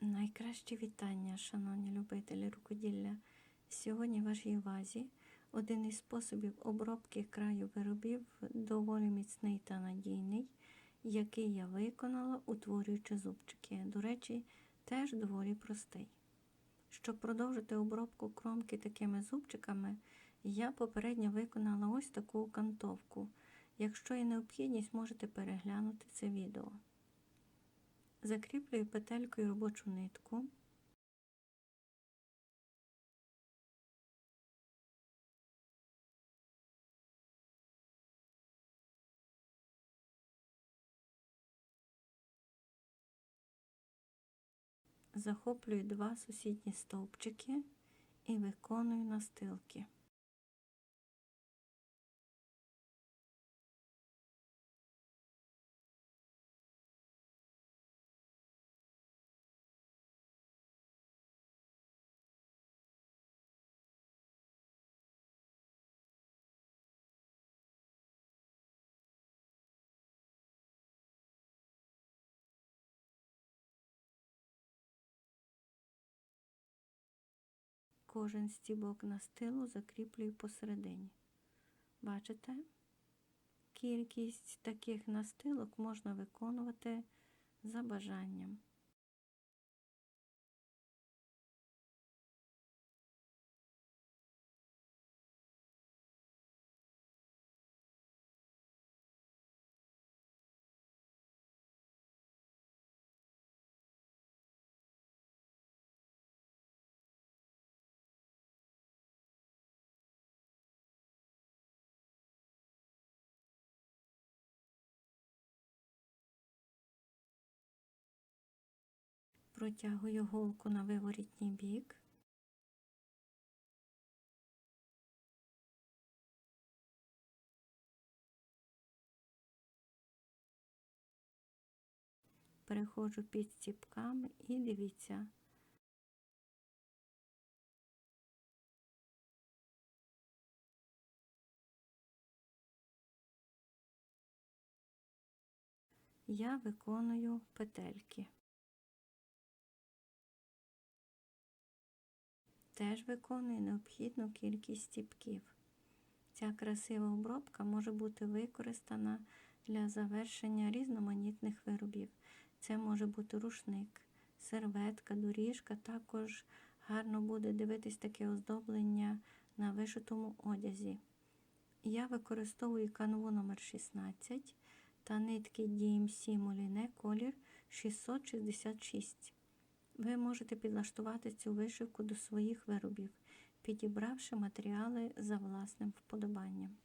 Найкращі вітання, шановні любителі рукоділля. Сьогодні в вашій увазі один із способів обробки краю виробів доволі міцний та надійний, який я виконала, утворюючи зубчики. До речі, теж доволі простий. Щоб продовжити обробку кромки такими зубчиками, я попередньо виконала ось таку окантовку. Якщо є необхідність, можете переглянути це відео. Закріплюю петелькою робочу нитку. Захоплюю два сусідні стовпчики і виконую настилки. Кожен стібок настилу закріплюю посередині. Бачите? Кількість таких настилок можна виконувати за бажанням. Протягую голку на виворітній бік. Переходжу під стіпками і дивіться. Я виконую петельки. Теж виконує необхідну кількість стіпків. Ця красива обробка може бути використана для завершення різноманітних виробів. Це може бути рушник, серветка, доріжка. Також гарно буде дивитись таке оздоблення на вишитому одязі. Я використовую канву номер 16 та нитки DMC Moliне колір 666. Ви можете підлаштувати цю вишивку до своїх виробів, підібравши матеріали за власним вподобанням.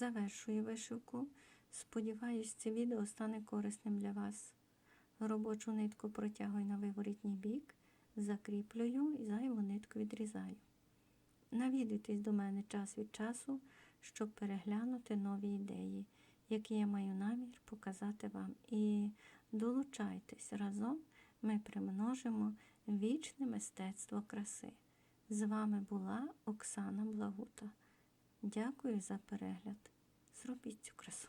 Завершую вишивку. Сподіваюсь, це відео стане корисним для вас. Робочу нитку протягую на виворітній бік, закріплюю і зайву нитку відрізаю. Навідуйтесь до мене час від часу, щоб переглянути нові ідеї, які я маю намір показати вам. І долучайтесь разом, ми примножимо вічне мистецтво краси. З вами була Оксана Благута. Дякую за перегляд. Зробіть цю красу.